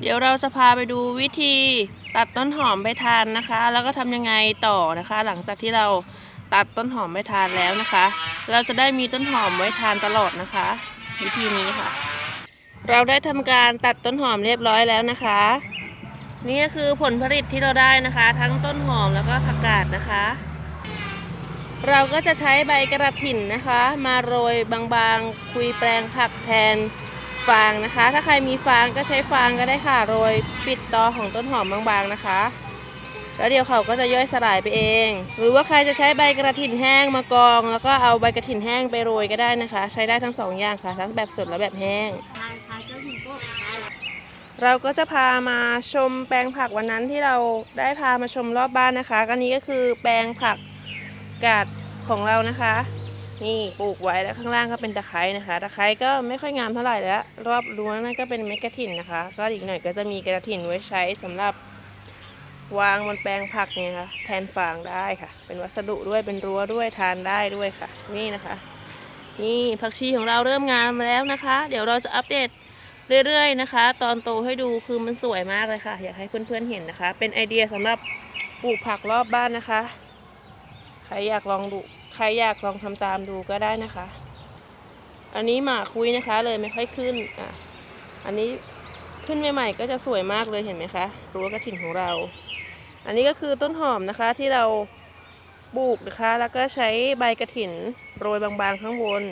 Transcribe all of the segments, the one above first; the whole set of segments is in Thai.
เดี๋ยวเราจะพาไปดูวิธีตัดต้นหอมไปทานนะคะ แล้วก็ทำยังไงต่อนะคะ หลังจากที่เราตัดต้นหอมไปทานแล้วนะคะ เราจะได้มีต้นหอมไว้ทานตลอดนะคะ วิธีนี้ค่ะ เราได้ทำการตัดต้นหอมเรียบร้อยแล้วนะคะ นี่ก็คือผลผลิตที่เราได้นะคะ ทั้งต้นหอมแล้วก็ผักกาดนะคะ เราก็จะใช้ใบกระถินนะคะ มาโรยบางๆ คุยแปลงผักแทน ฟางนะคะ ถ้าใครมีฟางก็ใช้ฟางก็ได้ค่ะ โรยปิดตอของต้นหอมบางๆนะคะ แล้วเดี๋ยวเขาก็จะย่อยสลายไปเอง หรือว่าใครจะใช้ใบกระถินแห้งมากอง แล้วก็เอาใบกระถินแห้งไปโรยก็ได้นะคะ ใช้ได้ทั้งสองอย่างค่ะ ทั้งแบบสดและแบบแห้ง เราก็จะพามาชมแปลงผักวันนั้นที่เราได้พามาชมรอบบ้านนะคะก็นี้ก็คือแปลงผักกาดของเรานะคะ นี่ปลูกไว้แล้วข้างล่างก็เป็นตะไคร้นะคะตะไคร้ก็ไม่ค่อยงามเท่าไหร่แล้ว รอบรั้วนั่นก็เป็นเมกะถิ่นนะคะ ก็อีกหน่อยก็จะมีกระถิ่นไว้ใช้สำหรับวางบนแปลงผักเนี่ยค่ะแทนฟางได้ค่ะ เป็นวัสดุด้วยเป็นรั้วด้วยทานได้ด้วยค่ะ นี่นะคะ นี่ผักชีของเราเริ่มงามมาแล้วนะคะ เดี๋ยวเราจะอัปเดตเรื่อยๆนะคะ ตอนโตให้ดูคือมันสวยมากเลยค่ะ อยากให้เพื่อนๆเห็นนะคะ เป็นไอเดียสำหรับปลูกผักรอบบ้านนะคะ ใครอยากลองดู ใครอยากลองทำตามดูก็ได้นะคะ อันนี้หมากคุยนะคะ เลยไม่ค่อยขึ้นอะอันนี้ขึ้นใหม่ๆก็จะสวยมากเลยเห็นไหมคะรั้วกระถิ่นของเรา อันนี้ก็คือต้นหอมนะคะที่เราปลูกนะคะ แล้วก็ใช้ใบกระถินโรยบางๆข้างบน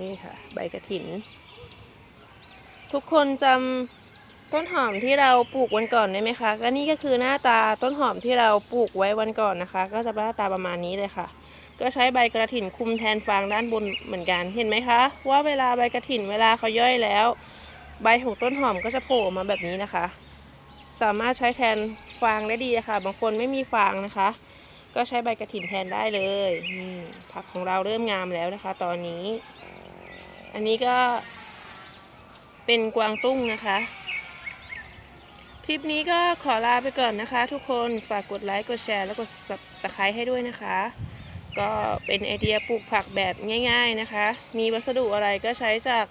นี่ค่ะ ใบกระถิน ทุกคนจำ ต้นหอมที่เราปลูกวันก่อนได้ไหมคะก็นี่ก็คือหน้าตาต้นหอมที่เราปลูกไว้วันก่อนนะคะ ก็จะหน้าตาประมาณนี้เลยค่ะ ก็ใช้ใบกระถินคุมแทนฟางด้านบนเหมือนกันเห็นไหมคะ ว่าเวลาใบกระถินเวลาเขาย่อยแล้ว ใบของต้นหอมก็จะโผล่ออกมาแบบนี้นะคะ สามารถใช้แทนฟางได้ดีค่ะ บางคนไม่มีฟางนะคะ ก็ใช้ใบกระถินแทนได้เลยผักของเราเริ่มงามแล้วนะคะ ตอนนี้ อันนี้ก็เป็นกวางตุ้งนะคะ คลิปนี้ก็ขอลาไปก่อนนะคะ ทุกคนฝากกดไลค์กดแชร์แล้วกดตะไคร้ให้ด้วยนะคะ ก็เป็นไอเดียปลูกผักแบบง่าย ๆนะคะ มีวัสดุอะไรก็ใช้จาก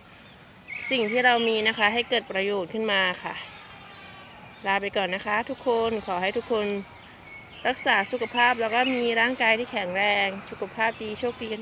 สิ่งที่เรามีนะคะ ให้เกิดประโยชน์ขึ้นมาค่ะ ลาไปก่อนนะคะ ทุกคนขอให้ทุกคนรักษาสุขภาพแล้วก็มีร่างกายที่แข็งแรง สุขภาพดีโชคดีกัน